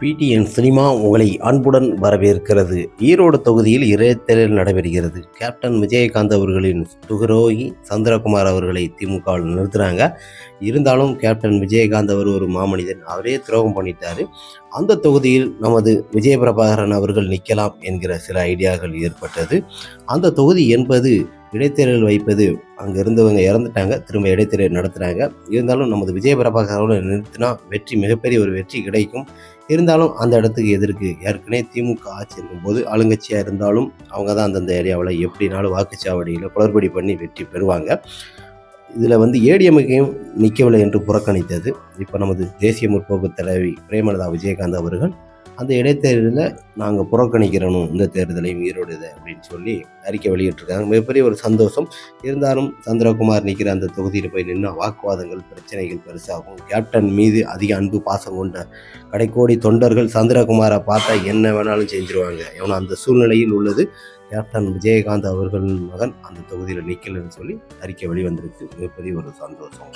PTN cinema உங்களை அன்புடன் வரவேற்கிறது. ஈரோடு தொகுதியில் இடைத்தேர்தல் நடைபெறுகிறது. கேப்டன் விஜயகாந்த் அவர்களின் துகரோகி சந்திரகுமார் அவர்களை திமுக நிறுத்துறாங்க. இருந்தாலும் கேப்டன் விஜயகாந்த் அவர் ஒரு மாமனிதன். அவரே துரோகம் பண்ணிட்டாரு. அந்த தொகுதியில் நமது விஜயபிரபாகரன் அவர்கள் நிற்கலாம் என்கிற சில ஐடியாக்கள் ஏற்பட்டது. அந்த தொகுதி என்பது இடைத்தேர்தல் வைப்பது அங்கே இருந்தவங்க இறந்துட்டாங்க திரும்ப இடைத்தேர்தல் நடத்துகிறாங்க இருந்தாலும் நமது விஜய பிரபாகரோட நிறுத்தினா வெற்றி மிகப்பெரிய ஒரு வெற்றி கிடைக்கும். இருந்தாலும் அந்த இடத்துக்கு எதிர்க்கு ஏற்கனவே திமுக ஆட்சி இருக்கும்போது ஆளுங்கட்சியாக இருந்தாலும் அவங்க தான் அந்தந்த ஏரியாவில் எப்படினாலும் வாக்குச்சாவடியில் குளறுபடி பண்ணி வெற்றி பெறுவாங்க. இதில் வந்து ஏடிஎம்கையும் நிற்கவில்லை என்று புறக்கணித்தது. இப்போ நமது தேசிய முற்போக்கு தலைவி பிரேமலதா விஜயகாந்த் அவர்கள் அந்த இடைத்தேர்தலில் நாங்கள் புறக்கணிக்கிறணும் இந்த தேர்தலையும் ஈரோடு இதை அப்படின்னு சொல்லி அறிக்கை வெளியிட்டிருக்காங்க. மிகப்பெரிய ஒரு சந்தோஷம். இருந்தாலும் சந்திரகுமார் நிற்கிற அந்த தொகுதியில் போய் நின்று வாக்குவாதங்கள் பிரச்சனைகள் பெருசாகும். கேப்டன் மீது அதிக அன்பு பாசம் கொண்ட கடைக்கோடி தொண்டர்கள் சந்திரகுமாரை பார்த்தா என்ன வேணாலும் செஞ்சிருவாங்க. எவனோ அந்த சூழ்நிலையில் உள்ளது. கேப்டன் விஜயகாந்த் அவர்களின் மகன் அந்த தொகுதியில் நிற்கலன்னு சொல்லி அறிக்கை வெளிவந்திருக்கு. மிகப்பெரிய ஒரு சந்தோஷம்.